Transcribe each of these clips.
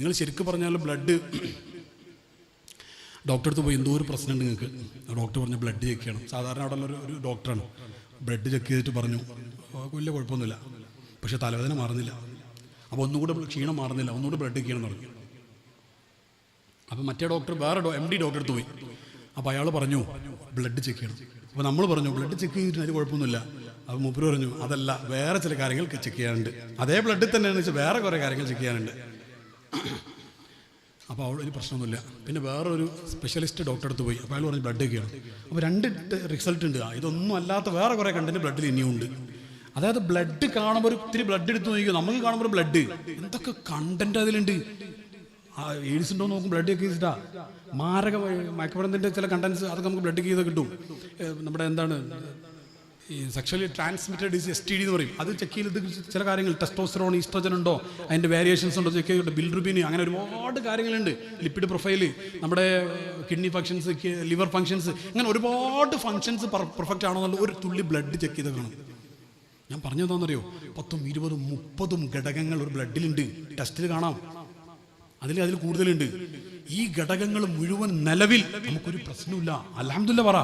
നിങ്ങൾ ശരിക്കും പറഞ്ഞാൽ ബ്ലഡ് ഡോക്ടറെ അടുത്ത് പോയി എന്തോ ഒരു പ്രശ്നമുണ്ട് നിങ്ങൾക്ക്. ഡോക്ടർ പറഞ്ഞു ബ്ലഡ് ചെക്ക് ചെയ്യണം. സാധാരണ അവിടെ ഒരു ഒരു ഡോക്ടറാണ് ബ്ലഡ് ചെക്ക് ചെയ്തിട്ട് പറഞ്ഞു. "ആ, വലിയ കുഴപ്പമൊന്നുമില്ല. പക്ഷേ തലവേദന മാറുന്നില്ല. അപ്പോൾ ഒന്നുകൂടെ ക്ഷീണം മാറുന്നില്ല. ഒന്നുകൂടെ ബ്ലഡ് ചെക്ക് ചെയ്യണം തുടങ്ങി അപ്പോൾ മറ്റേ ഡോക്ടർ വേറെ എം ഡി ഡോക്ടറെ അടുത്ത് പോയി. അപ്പോൾ അയാൾ പറഞ്ഞു ബ്ലഡ് ചെക്ക് ചെയ്യണം. അപ്പോൾ നമ്മൾ പറഞ്ഞു ബ്ലഡ് ചെക്ക് ചെയ്തിട്ട് അതിന് കുഴപ്പമൊന്നുമില്ല. അപ്പോൾ മൂപ്പര് പറഞ്ഞു അതല്ല വേറെ ചില കാര്യങ്ങൾ ചെക്ക് ചെയ്യാനുണ്ട്. അതേ ബ്ലഡിൽ തന്നെയാണെന്ന് വെച്ചാൽ വേറെ കുറേ കാര്യങ്ങൾ ചെക്ക് ചെയ്യാനുണ്ട്. അപ്പോൾ അവിടെ ഒരു പ്രശ്നമൊന്നുമില്ല. പിന്നെ വേറൊരു സ്പെഷ്യലിസ്റ്റ് ഡോക്ടറെ അടുത്ത് പോയി. അപ്പോൾ അയാൾ പറഞ്ഞ് ബ്ലഡ് ഒക്കെയാണ്. അപ്പോൾ രണ്ട് റിസൾട്ട് ഉണ്ട്. ഇതൊന്നും അല്ലാത്ത വേറെ കുറേ കണ്ടന്റ് ബ്ലഡിൽ ഇനിയും ഉണ്ട്. അതായത് ബ്ലഡ് കാണുമ്പോൾ ഒരു ബ്ലഡ് എടുത്ത് നോക്കിയോ നമുക്ക് കാണുമ്പോൾ ബ്ലഡ് എന്തൊക്കെ കണ്ടന്റ് അതിലുണ്ട്? എയ്ഡ്സ് ഉണ്ടോ നോക്കും ബ്ലഡ് ഒക്കെ ചെയ്തിട്ടാ മാരക മയക്കുമരുന്നിന്റെ ചില കണ്ടൻസ് അതൊക്കെ നമുക്ക് ബ്ലഡ് ചെയ്ത് കിട്ടും. നമ്മുടെ എന്താണ് ഈ sexually transmitted disease S T D എന്ന് പറയും. അത് ചെക്ക് ചെയ്ത് ചില കാര്യങ്ങൾ ടെസ്റ്റോസ്റ്ററോൺ ഈസ്ട്രജൻ ഉണ്ടോ അതിന്റെ വേരിയേഷൻസ് ഉണ്ടോ ചെക്ക് ചെയ്തിട്ട് ബിൽറുബിന് അങ്ങനെ ഒരുപാട് കാര്യങ്ങളുണ്ട്. ലിപ്പിഡ് പ്രൊഫൈൽ നമ്മുടെ കിഡ്നി ഫങ്ഷൻസ് ലിവർ ഫങ്ഷൻസ് അങ്ങനെ ഒരുപാട് ഫങ്ഷൻസ് പെർഫെക്റ്റ് ആണോ എന്നുള്ള ഒരു തുള്ളി ബ്ലഡ് ചെക്ക് ചെയ്ത് കാണും. ഞാൻ പറഞ്ഞതാണെന്നറിയോ പത്തും ഇരുപതും മുപ്പതും ഘടകങ്ങൾ ഒരു ബ്ലഡിലുണ്ട് ടെസ്റ്റിൽ കാണാം. അതിൽ അതിൽ കൂടുതലുണ്ട്. ഈ ഘടകങ്ങൾ മുഴുവൻ നിലവിൽ നമുക്കൊരു പ്രശ്നമില്ല അലഹമില്ല പറ.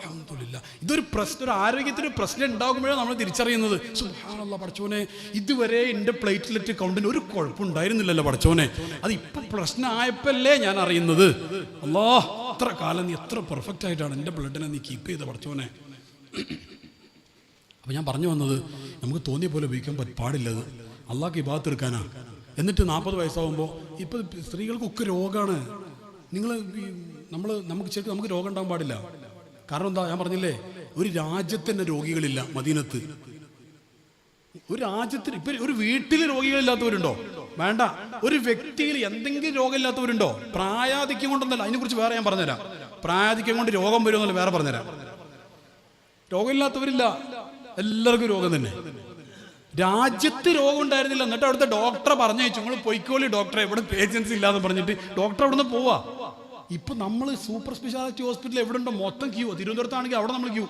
അലഹമില്ല ഇതൊരു പ്രശ്നം ഒരു ആരോഗ്യത്തിന് പ്രശ്നം ഉണ്ടാകുമ്പോഴാണ് നമ്മൾ തിരിച്ചറിയുന്നത്. പടച്ചോനെ ഇതുവരെ എന്റെ പ്ലേറ്റ്ലെറ്റ് കൗണ്ടിന് ഒരു കുഴപ്പമുണ്ടായിരുന്നില്ലല്ലോ പടച്ചോനെ. അത് ഇപ്പൊ പ്രശ്നമായപ്പോഴല്ലേ ഞാൻ അറിയുന്നത്. അല്ലോ എത്ര കാലം നീ എത്ര പെർഫെക്റ്റ് ആയിട്ടാണ് എന്റെ ബ്ലഡിനെ നീ കീപ്പ് ചെയ്ത പടച്ചോനെ. അപ്പോൾ ഞാൻ പറഞ്ഞു വന്നത് നമുക്ക് തോന്നിയ പോലെ ഉപയോഗിക്കാൻ പാടില്ലത് അള്ളാഹ്ക്ക് ഇബാത്ത് എടുക്കാനാ. എന്നിട്ട് നാൽപ്പത് വയസ്സാകുമ്പോൾ ഇപ്പോൾ സ്ത്രീകൾക്കൊക്കെ രോഗമാണ് നിങ്ങൾ നമ്മൾ നമുക്ക് ശരിക്കും നമുക്ക് രോഗം ഉണ്ടാകാൻ പാടില്ല. കാരണം എന്താ? ഞാൻ പറഞ്ഞില്ലേ ഒരു രാജ്യത്തിന് രോഗികളില്ല മദീനത്ത്. ഒരു രാജ്യത്തിന് ഇപ്പൊ ഒരു വീട്ടിൽ രോഗികളില്ലാത്തവരുണ്ടോ? വേണ്ട. ഒരു വ്യക്തിയിൽ എന്തെങ്കിലും രോഗമില്ലാത്തവരുണ്ടോ? പ്രായാധിക്യം കൊണ്ടൊന്നല്ല. അതിനെക്കുറിച്ച് വേറെ ഞാൻ പറഞ്ഞുതരാം. പ്രായാധിക്യം കൊണ്ട് രോഗം വരുമെന്നല്ല വേറെ പറഞ്ഞുതരാം. രോഗമില്ലാത്തവരില്ല. എല്ലാവർക്കും രോഗം തന്നെ. രാജ്യത്ത് രോഗം ഉണ്ടായിരുന്നില്ല. എന്നിട്ട് അവിടുത്തെ ഡോക്ടറെ പറഞ്ഞയച്ചു. നിങ്ങൾ പൊയ്ക്കോളി ഡോക്ടറെ എവിടെ പേഷ്യൻസ് ഇല്ലാന്ന് പറഞ്ഞിട്ട് ഡോക്ടർ അവിടുന്ന് പോവാ. ഇപ്പൊ നമ്മൾ സൂപ്പർ സ്പെഷ്യാലിറ്റി ഹോസ്പിറ്റൽ എവിടെ ഉണ്ടോ മൊത്തം ക്യൂ തിരുവനന്തപുരത്താണെങ്കിൽ അവിടെ നമ്മൾ ക്യൂ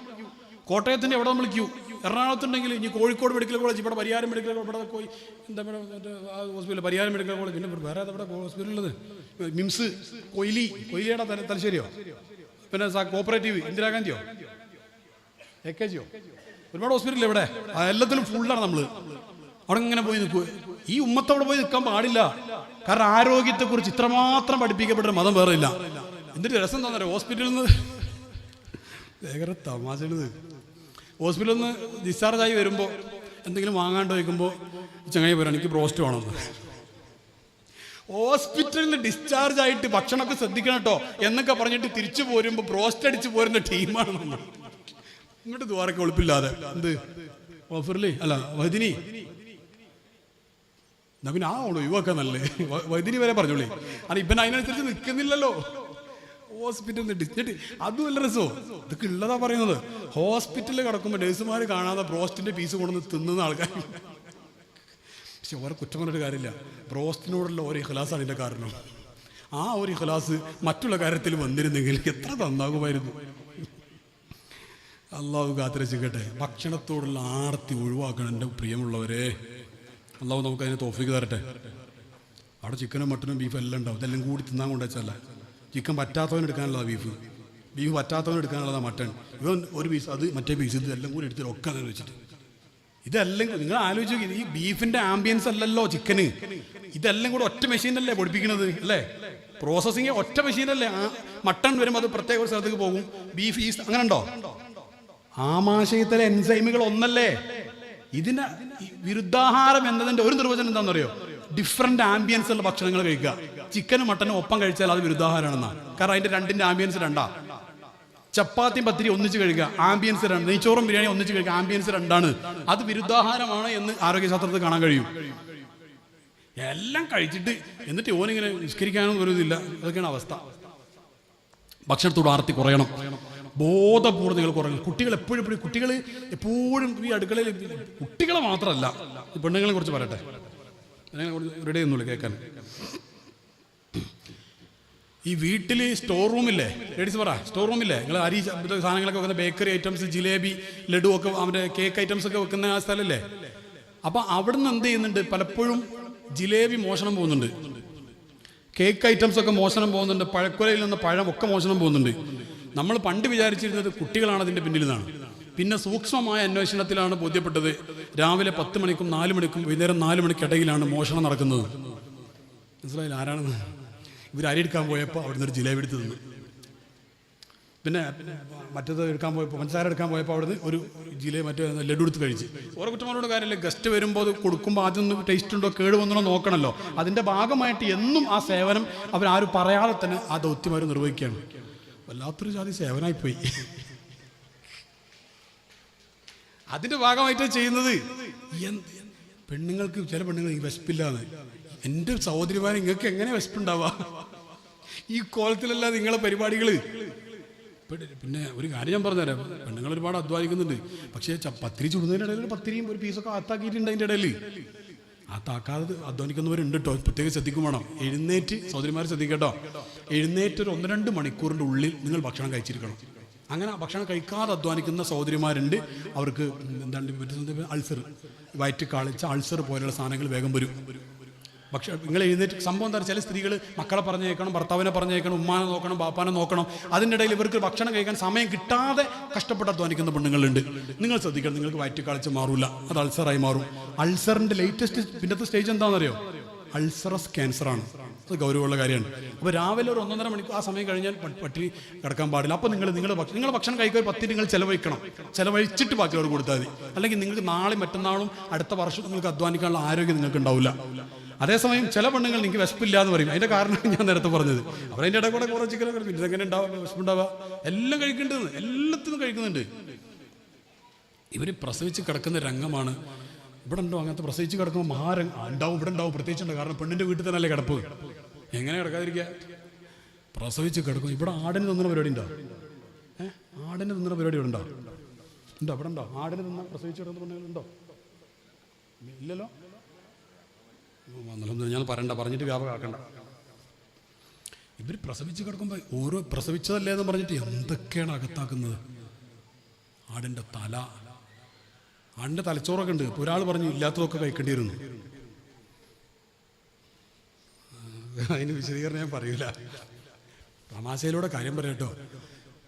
കോട്ടയത്തിന്റെ എവിടെ നമ്മൾ ക്യൂ എറണാകുളത്തുണ്ടെങ്കിൽ ഇനി കോഴിക്കോട് മെഡിക്കൽ കോളേജ് ഇവിടെ പരിയാരം മെഡിക്കൽ ഇവിടെ പോയി എന്താ പരിഹാരം ഹോസ്പിറ്റൽ പരിയാരം മെഡിക്കൽ കോളേജ് പിന്നെ വേറെ ഇവിടെ ഹോസ്പിറ്റൽ ഉള്ളത്? മിംസ് കൊയിലി. കൊയിലിയുടെ തല തലശ്ശേരിയോ? പിന്നെ കോപ്പറേറ്റീവ് ഇന്ദിരാഗാന്ധിയോ? എ കെ ജിയോ? ഒരുപാട് ഹോസ്പിറ്റലിൽ ഇവിടെ? എല്ലാത്തിലും ഫുള്ളാണ് നമ്മൾ. അവിടെ ഇങ്ങനെ പോയി നിൽക്കുക ഈ ഉമ്മത്തവിടെ പോയി നിൽക്കാൻ പാടില്ല. കാരണം ആരോഗ്യത്തെ കുറിച്ച് ഇത്രമാത്രം പഠിപ്പിക്കപ്പെട്ട മതം വേറെ ഇല്ല എന്തൊരു രസം തന്നെ ഹോസ്പിറ്റലിൽ നിന്ന് ഭയങ്കര തമാശകളത് ഹോസ്പിറ്റലിൽ നിന്ന് ഡിസ്ചാർജ് ആയി വരുമ്പോൾ എന്തെങ്കിലും വാങ്ങാണ്ട് വയ്ക്കുമ്പോൾ ചങ്ങായി പറയാം എനിക്ക് ബ്രോസ്റ്റ് വേണമെന്ന് ഹോസ്പിറ്റലിൽ നിന്ന് ഡിസ്ചാർജ് ആയിട്ട് ഭക്ഷണമൊക്കെ ശ്രദ്ധിക്കണം കേട്ടോ. എന്നൊക്കെ പറഞ്ഞിട്ട് തിരിച്ചു പോരുമ്പോൾ ബ്രോസ്റ്റ് അടിച്ച് പോരുന്ന ടീമാണ് നമ്മൾ ഇങ്ങോട്ട് ദ്വാരക്ക് ഒളിപ്പില്ലാതെ. എന്ത്? ഓഫറിലേ അല്ല വൈദിനി. എന്നാ പിന്നെ ആ ഉള്ളൂ യുവൊക്കെ നല്ലേ? വൈദിനി വരെ പറഞ്ഞോളേ. കാരണം ഇവൻ അതിനനുസരിച്ച് നിൽക്കുന്നില്ലല്ലോ. ഹോസ്പിറ്റലിൽ ഡിസ്ചാർജ് അതും അല്ല രസോ? ഇതൊക്കെ ഉള്ളതാ പറയുന്നത്. ഹോസ്പിറ്റലിൽ കിടക്കുമ്പോൾ നഴ്സുമാർ കാണാതെ ബ്രോസ്റ്റിന്റെ പീസ് കൊണ്ടുവന്ന് തിന്നുന്ന ആൾക്കാർ പക്ഷെ ഓരോ കുറ്റം പറഞ്ഞിട്ട് കാര്യമില്ല. ബ്രോസ്റ്റിനോടുള്ള ഓരോ ഇഖലാസാണ് ഇതിന്റെ കാരണം. ആ ഒരു ഇഖലാസ് മറ്റുള്ള കാര്യത്തിൽ വന്നിരുന്നെങ്കിൽ എത്ര നന്നാകുമായിരുന്നു. അള്ളാഹു കാത്തിരച്ചിക്കട്ടെ. ഭക്ഷണത്തോടുള്ള ആർത്തി ഒഴിവാക്കണം എന്റെ പ്രിയമുള്ളവരെ. അള്ളാഹു നമുക്ക് അതിനെ തോഫിക്ക് തരട്ടെ. അവിടെ ചിക്കനും മട്ടനും ബീഫും എല്ലാം ഉണ്ടാവും. ഇതെല്ലാം കൂടി തിന്നാൻ കൊണ്ടുവച്ചല്ല ചിക്കൻ പറ്റാത്തവൻ ബീഫ് ബീഫ് പറ്റാത്തവൻ എടുക്കാനുള്ളതാ മട്ടൺ ഇവൻ ഒരു പീസ് അത് മറ്റേ പീസ് ഇത് എല്ലാം കൂടി എടുത്തിട്ട് ഒക്കെ വെച്ചിട്ട്. ഇതെല്ലാം നിങ്ങൾ ആലോചിച്ചു ഈ ബീഫിന്റെ ആംബിയൻസ് അല്ലല്ലോ ചിക്കന്. ഇതെല്ലാം കൂടെ ഒറ്റ മെഷീനല്ലേ പൊടിപ്പിക്കുന്നത് അല്ലേ? പ്രോസസ്സിങ് ഒറ്റ മെഷീനല്ലേ മട്ടൺ വരുമ്പോൾ അത് പ്രത്യേക ഒരു സ്ഥലത്തേക്ക് പോകും. ബീഫ് ഈസ് അങ്ങനെ ഉണ്ടോ? ആമാശയത്തിലെ എൻസൈമുകൾ ഒന്നല്ലേ? ഇതിന് വിരുദ്ധാഹാരം എന്നതിന്റെ ഒരു നിർവചനം എന്താണെന്നറിയോ? ഡിഫറെന്റ് ആംബിയൻസ് ഉള്ള ഭക്ഷണങ്ങൾ കഴിക്കുക. ചിക്കനും മട്ടനും ഒപ്പം കഴിച്ചാൽ അത് വിരുദ്ധാഹാരമാണെന്നാണ് കാരണം അതിന്റെ രണ്ടിന്റെ ആംബിയൻസ് രണ്ടാ. ചപ്പാത്തിയും പത്തിരി ഒന്നിച്ച് കഴിക്കുക ആംബിയൻസ് രണ്ട്. നെയ്ച്ചോറും ബിരിയാണി ഒന്നിച്ച് കഴിക്കുക ആംബിയൻസ് രണ്ടാണ്. അത് വിരുദ്ധാഹാരമാണ് എന്ന് ആരോഗ്യശാസ്ത്രത്തിൽ കാണാൻ കഴിയും. എല്ലാം കഴിച്ചിട്ട് എന്നിട്ട് ഓനിങ്ങനെ നിഷ്കരിക്കാനൊന്നും ഒരു ഇതില്ല. അതൊക്കെയാണ് അവസ്ഥ. ഭക്ഷണത്തോട് ആർത്തി കുറയണം. ബോധപൂർവം നിങ്ങൾ കുറഞ്ഞു. കുട്ടികൾ എപ്പോഴും എപ്പോഴും കുട്ടികൾ എപ്പോഴും ഈ അടുക്കളയിൽ കുട്ടികളെ മാത്രമല്ല. പെണ്ണുങ്ങളെ കുറിച്ച് പറയട്ടെ. റെഡി ചെയ്യുന്നുള്ളു കേൾക്കാൻ. ഈ വീട്ടിൽ സ്റ്റോർ റൂമില്ലേ ലേഡീസ് പറ സ്റ്റോർ റൂമില്ലേ നിങ്ങൾ അരി സാധനങ്ങളൊക്കെ വെക്കുന്ന ബേക്കറി ഐറ്റംസ് ജിലേബി ലഡു ഒക്കെ അവന്റെ കേക്ക് ഐറ്റംസ് ഒക്കെ വെക്കുന്ന ആ സ്ഥലമല്ലേ അപ്പൊ നിന്ന് എന്ത് ചെയ്യുന്നുണ്ട്? പലപ്പോഴും ജിലേബി മോഷണം പോകുന്നുണ്ട്. കേക്ക് ഐറ്റംസ് ഒക്കെ മോഷണം പോകുന്നുണ്ട്. പഴക്കുലയിൽ നിന്ന് പഴം ഒക്കെ മോഷണം പോകുന്നുണ്ട്. നമ്മൾ പണ്ട് വിചാരിച്ചിരുന്നത് കുട്ടികളാണ് അതിന്റെ പിന്നിൽ നിന്നാണ് പിന്നെ സൂക്ഷ്മമായ അന്വേഷണത്തിലാണ് ബോധ്യപ്പെട്ടത്. രാവിലെ പത്ത് മണിക്കും നാല് മണിക്കും വൈകുന്നേരം നാല് മണിക്കിടയിലാണ് മോഷണം നടക്കുന്നത്. മനസ്സിലായില്ല? ആരാണെന്ന് ഇവർ അരി എടുക്കാൻ പോയപ്പോൾ അവിടുന്ന് ഒരു ജിലേബി എടുത്ത് തിന്നു. പിന്നെ മറ്റത് എടുക്കാൻ പോയപ്പോൾ പഞ്ചസാര എടുക്കാൻ പോയപ്പോൾ അവിടുന്ന് ഒരു ജിലേ മറ്റേ ലഡു എടുത്ത് കഴിച്ച്. ഓരോ കുറ്റമാരോട് കാര്യമില്ല? ഗസ്റ്റ് വരുമ്പോൾ അത് കൊടുക്കുമ്പോൾ ആദ്യം ഒന്ന് ടേസ്റ്റ് ഉണ്ടോ കേട് വന്നോ നോക്കണമല്ലോ അതിന്റെ ഭാഗമായിട്ട് എന്നും ആ സേവനം അവരാരും പറയാതെ തന്നെ ആ ദൗത്യം അവർ നിർവഹിക്കുകയാണ്. വല്ലാത്തൊരു ജാതി സേവനായിപ്പോയി. അതിന്റെ ഭാഗമായിട്ട് ചെയ്യുന്നത്. പെണ്ണുങ്ങൾക്ക് ചില പെണ്ണുങ്ങൾ ഈ വിശപ്പില്ലാന്ന്. എന്റെ സഹോദരിമാരെ നിങ്ങൾക്ക് എങ്ങനെ വിശപ്പുണ്ടാവുക ഈ കോലത്തിലല്ല നിങ്ങളെ പരിപാടികൾ പിന്നെ ഒരു കാര്യം ഞാൻ പറഞ്ഞുതരാം. പെണ്ണുങ്ങൾ ഒരുപാട് അധ്വാനിക്കുന്നുണ്ട്. പക്ഷേ പത്തിരി ചുടുന്നതിന്റെ ഇടയിൽ പത്തിരിയും ഒരു പീസൊക്കെ ആത്താക്കിയിട്ടുണ്ട് അതിന്റെ ഇടയിൽ ആത്താക്കാതെ അധ്വാനിക്കുന്നവരുണ്ട് കേട്ടോ പ്രത്യേകം ശ്രദ്ധിക്കും വേണം. എഴുന്നേറ്റ് സഹോദരിമാർ ശ്രദ്ധിക്കട്ടോ എഴുന്നേറ്റ് ഒരു ഒന്ന് രണ്ട് മണിക്കൂറിന്റെ ഉള്ളിൽ നിങ്ങൾ ഭക്ഷണം കഴിച്ചിരിക്കണം. അങ്ങനെ ഭക്ഷണം കഴിക്കാതെ അധ്വാനിക്കുന്ന സഹോദരിമാരുണ്ട്. അവർക്ക് എന്താണ് അൾസർ. വയറ്റ് കാളിച്ച അൾസർ പോലെയുള്ള സാധനങ്ങൾ വേഗം വരും. പക്ഷെ നിങ്ങൾ എഴുന്നേറ്റ് സംഭവം എന്താ ചില സ്ത്രീകൾ മക്കളെ പറഞ്ഞേക്കണം ഭർത്താവിനെ പറഞ്ഞേക്കണം ഉമ്മാനെ നോക്കണം ബാപ്പാനെ നോക്കണം. അതിന്റെ ഇടയിൽ ഇവർക്ക് ഭക്ഷണം കഴിക്കാൻ സമയം കിട്ടാതെ കഷ്ടപ്പെട്ട് അധ്വാനിക്കുന്ന പെണ്ണുങ്ങളുണ്ട്. നിങ്ങൾ ശ്രദ്ധിക്കണം നിങ്ങൾക്ക് വയറ്റി കളിച്ച് മാറൂല. അത് അൾസറായി മാറും. അൾസറിന്റെ ലേറ്റസ്റ്റ് പിന്നത്തെ സ്റ്റേജ് എന്താണെന്നറിയോ? അൾസറസ് ക്യാൻസറാണ്. അത് ഗൗരവമുള്ള കാര്യമാണ്. അപ്പോൾ രാവിലെ ഒരു ഒന്നൊന്നര മണിക്കൂർ ആ സമയം കഴിഞ്ഞാൽ പട്ടി കിടക്കാൻ പാടില്ല. അപ്പോൾ നിങ്ങൾ നിങ്ങൾ നിങ്ങൾ ഭക്ഷണം കഴിക്കാൻ പത്തി നിങ്ങൾ ചിലവഴിക്കണം. ചിലവഴിച്ചിട്ട് ബാക്കിയുള്ളവർ കൊടുത്താൽ മതി. അല്ലെങ്കിൽ നിങ്ങൾക്ക് നാളെ മറ്റന്നാളും അടുത്ത വർഷം നിങ്ങൾക്ക് അധ്വാനിക്കാനുള്ള ആരോഗ്യം നിങ്ങൾക്ക് ഉണ്ടാവില്ല അതേസമയം ചില പെണ്ണുങ്ങൾ നിങ്ങൾക്ക് വിശപ്പില്ല എന്ന് പറയും. അതിന്റെ കാരണം ഞാൻ നേരത്തെ പറഞ്ഞത്. അവരതിന്റെ ഇടയിൽ കൂടെ കുറേ ചിക്കനൊക്കെ കഴിക്കും. എങ്ങനെ ഉണ്ടാവുക വിശപ്പുണ്ടാവുക. എല്ലാം കഴിക്കേണ്ടത് എല്ലാത്തിനും കഴിക്കുന്നുണ്ട്. ഇവർ പ്രസവിച്ച് കിടക്കുന്ന രംഗമാണ്. ഇവിടെ ഉണ്ടോ? അങ്ങനത്തെ പ്രസവിച്ച് കിടക്കുമ്പോൾ മഹാരം ഉണ്ടാവും. ഇവിടെ ഉണ്ടാവും. പ്രത്യേകിച്ചുണ്ട്. കാരണം പെണ്ണിന്റെ വീട്ടിൽ തന്നെ അല്ലേ കിടപ്പ്. എങ്ങനെ കിടക്കാതിരിക്കുക? പ്രസവിച്ച് കിടക്കും. ഇവിടെ ആടിന് തിന്നുന്ന പരിപാടി ഉണ്ടോ? ഏഹ് ആടിന് തിന്നുന്ന പരിപാടി ഇവിടെ ഉണ്ടോ? ഉണ്ടോ? ഇവിടെ ഉണ്ടോ? ആടിന് തിന്ന പ്രസവിച്ച് കിടക്കുന്ന പെണ്ണുങ്ങളുണ്ടോ ഇല്ലല്ലോ? ഞാൻ പറയണ്ട പറഞ്ഞിട്ട് വ്യാപകമാക്കണ്ട. ഇവർ പ്രസവിച്ച് കിടക്കുമ്പോൾ ഓരോ പ്രസവിച്ചതല്ലേ എന്ന് പറഞ്ഞിട്ട് എന്തൊക്കെയാണ് അകത്താക്കുന്നത്? ആടിന്റെ തല. ആടിന്റെ തലച്ചോറൊക്കെ ഉണ്ട്. ഒരാൾ പറഞ്ഞു ഇല്ലാത്തതൊക്കെ കഴിക്കേണ്ടി വരുന്നു. അതിന് വിശദീകരണം ഞാൻ പറയൂല. തമാശയിലൂടെ കാര്യം പറയട്ടോ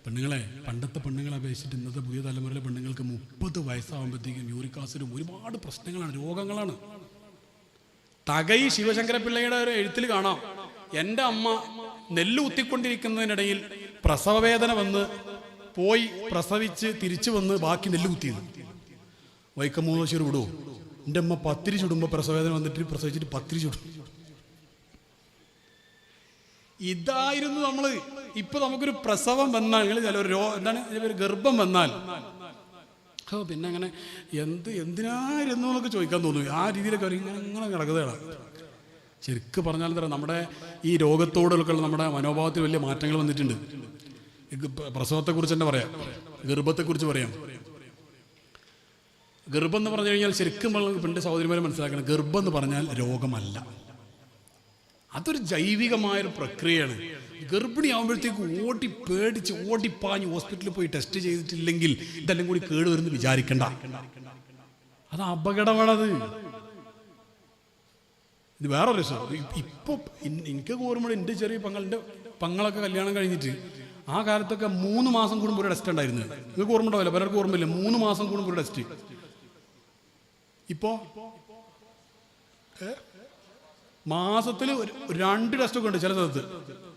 പെണ്ണുങ്ങളെ പണ്ടത്തെ പെണ്ണുങ്ങളെ അപേക്ഷിച്ചിട്ട് ഇന്നത്തെ പുതിയ തലമുറയിലെ പെണ്ണുങ്ങൾക്ക് മുപ്പത് വയസ്സാകുമ്പോഴത്തേക്കും യൂറിക് ആസിഡും ഒരുപാട് പ്രശ്നങ്ങളാണ് രോഗങ്ങളാണ്. തകൈ ശിവശങ്കര പിള്ളയുടെ ഒരു എഴുത്തിൽ കാണാം. എന്റെ അമ്മ നെല്ല് കുത്തിക്കൊണ്ടിരിക്കുന്നതിനിടയിൽ പ്രസവവേദന വന്ന് പോയി പ്രസവിച്ച് തിരിച്ചു വന്ന് ബാക്കി നെല്ല് കുത്തിയത്. വൈക്കം മൂന്നശ്ശേരി വിടുവോ? എന്റെ അമ്മ പത്തിരി ചുടുമ്പോൾ പ്രസവവേദന വന്നിട്ട് പ്രസവിച്ചിട്ട് പത്തിരി ചുടും. ഇതായിരുന്നു നമ്മൾ ഇപ്പൊ നമുക്കൊരു പ്രസവം വന്നാൽ ചില രോ എന്താണ് ഒരു ഗർഭം വന്നാൽ ഓ പിന്നെ അങ്ങനെ എന്ത് എന്തിനായിരുന്നു എന്നൊക്കെ ചോദിക്കാൻ തോന്നുന്നു. ആ രീതിയിലൊക്കെ അവർ ഇങ്ങനെ ഇങ്ങനെ കിടക്കുന്നതാണ്. ശരിക്ക് പറഞ്ഞാൽ എന്താ നമ്മുടെ ഈ രോഗത്തോടൊക്കെ നമ്മുടെ മനോഭാവത്തിൽ വലിയ മാറ്റങ്ങൾ വന്നിട്ടുണ്ട്. പ്രസവത്തെക്കുറിച്ച് തന്നെ പറയാം. ഗർഭത്തെക്കുറിച്ച് പറയാം. ഗർഭം എന്ന് പറഞ്ഞു കഴിഞ്ഞാൽ ശരിക്കും പണ്ട് സഹോദരിമാരെ മനസ്സിലാക്കണം. ഗർഭം എന്ന് പറഞ്ഞാൽ രോഗമല്ല. അതൊരു ജൈവികമായൊരു പ്രക്രിയയാണ്. ഗർഭിണി ആകുമ്പോഴത്തേക്ക് ഓടി പേടിച്ച് ഓടിപ്പാഞ്ഞ് ഹോസ്പിറ്റലിൽ പോയി ടെസ്റ്റ് ചെയ്തിട്ടില്ലെങ്കിൽ ഇതെല്ലാം കൂടി കേടുവരുന്ന് വിചാരിക്കണ്ട. അത് അപകടമാണത്. ഇത് വേറെ രസം. ഇപ്പോൾ എനിക്ക് ഓർമ്മ എന്റെ ചെറിയ പങ്ങളുടെ പങ്ങളൊക്കെ കല്യാണം കഴിഞ്ഞിട്ട് ആ കാലത്തൊക്കെ മൂന്ന് മാസം കൂടുമ്പോൾ ഒരു ടെസ്റ്റ് ഉണ്ടായിരുന്നു. നിങ്ങൾക്ക് ഓർമ്മ ഉണ്ടാവില്ല പലർക്കും ഓർമ്മയില്ല? മൂന്ന് മാസം കൂടുമ്പോൾ ഒരു ടെസ്റ്റ്. ഇപ്പോ മാസത്തിൽ ഒരു രണ്ട് ടെസ്റ്റ് ഒക്കെ ഉണ്ട് ചില സ്ഥലത്ത്.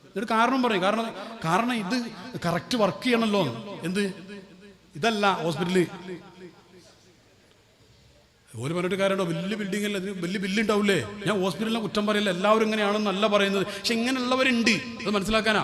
എന്നിട്ട് കാരണം പറയും. കാരണം കാരണം ഇത് കറക്റ്റ് വർക്ക് ചെയ്യണമല്ലോ എന്ത്? ഇതല്ല ഹോസ്പിറ്റലിൽ ഓര് പറഞ്ഞിട്ട് കാര്യമുണ്ടോ? വലിയ ബിൽഡിംഗ് അല്ല. വലിയ ബില്ല് ഉണ്ടാവില്ലേ ഞാൻ ഹോസ്പിറ്റലിനെ കുറ്റം പറയില്ല. എല്ലാവരും ഇങ്ങനെയാണെന്നല്ല പറയുന്നത്. പക്ഷെ ഇങ്ങനെയുള്ളവരുണ്ട്. അത് മനസ്സിലാക്കാനാ?